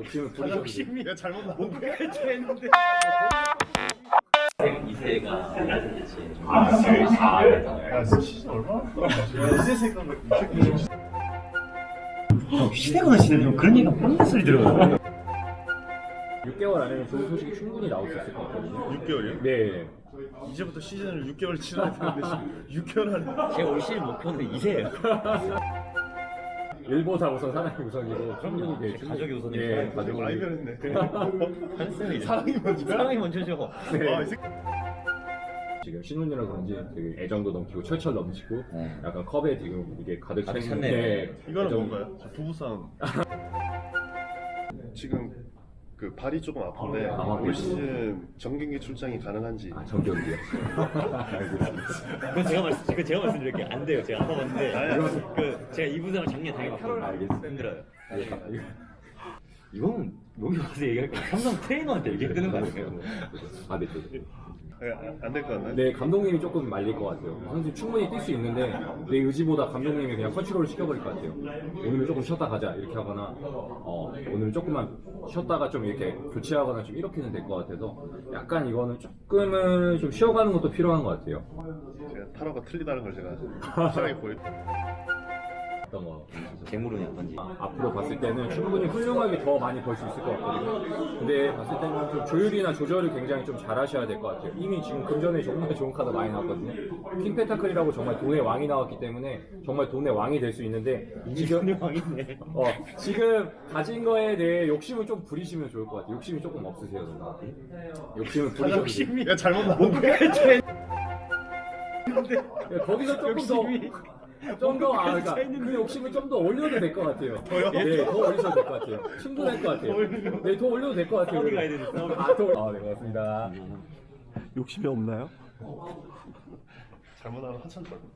욕심을 부리셔도 돼요. 욕심이 내가 잘못 나온 뭔가 했는데 이세가 그렇지. 야 진짜 얼마나 이제 생각을 시대가 지나면 좀 그런 얘기가 뻔한 소리 들어요 6개월 안에는 좋은 소식이 충분히 나올 수 있을 것 같거든요. 6개월이요? 네. 이제부터 시즌을 6개월 치러야 되는데 지금 6개월 안에 제가 올 시즌 목표는 이세예요 일보다 우선 사람이 우선이고 충분히 네, 제 가족이 우선이고 예, 가족이 많이 변했네 사랑이 먼저야? 사랑이 먼저죠 네. 아, 이 새끼. 지금 신혼이라 그런지 되게 애정도 넘치고 철철 넘치고 네. 약간 컵에 지금 이게 가득 차 가득 있는 찼네. 네, 이거는 애정- 뭔가요? 저 부부싸움 지금 그 발이 조금 아픈데 아, 올 그래요? 시즌 정경기 출장이 가능한지 아 정경기요. 그건 제가 말씀 그건 제가 말씀드릴게요 안 돼요 제가 안 가봤는데 아니, 그 제가 이 부상을 작년 당해봤거든요 알겠습니다. 힘들어요 네. 이건 여기 와서 얘기할 거 삼성 트레이너한테 얘기해 드는 거 아니에요? 아, 네, 네. 안될 것 같나요? 네, 감독님이 조금 말릴 것 같아요. 선수 충분히 뛸 수 있는데 내 의지보다 감독님이 그냥 컨트롤 시켜버릴 것 같아요. 오늘은 조금 쉬었다 가자 이렇게 하거나 어, 오늘 조금만 쉬었다가 좀 이렇게 교체하거나 좀 이렇게는 될 것 같아서 약간 이거는 조금은 좀 쉬어가는 것도 필요한 것 같아요. 제가 타로가 틀리다는 걸 제가 시작에 보여 어떤 거 재물운이 어떤지 앞으로 봤을 때는 충분히 훌륭하게 더 많이 벌 수 있을 것 같거든요. 근데 봤을 때는 좀 조율이나 조절을 굉장히 좀 잘하셔야 될 것 같아요. 이미 지금 금전에 정말 좋은 카드 많이 나왔거든요. 킹 페타클이라고 정말 돈의 왕이 나왔기 때문에 정말 돈의 왕이 될 수 있는데 지금 왕이네 어, 지금 가진 거에 대해 욕심을 좀 부리시면 좋을 것 같아요. 욕심이 조금 없으세요, 정말. 욕심을 부리셔도 돼요. 욕심이 내가 잘못 나온 거야 네, 거기서 조금 욕심이 더, 좀 더, 아, 그러니까 그 욕심을 좀 더 올려도 될 것 같아요. 네, 더 올리셔도 될 것 같아요. 충분할 것 같아요. 네, 더 올려도 될 것 같아요. 싸우기 가야 되는데. 아, 더, 올- 아, 네, 고맙습니다. 욕심이 없나요? 잘못 나면 한참 떨고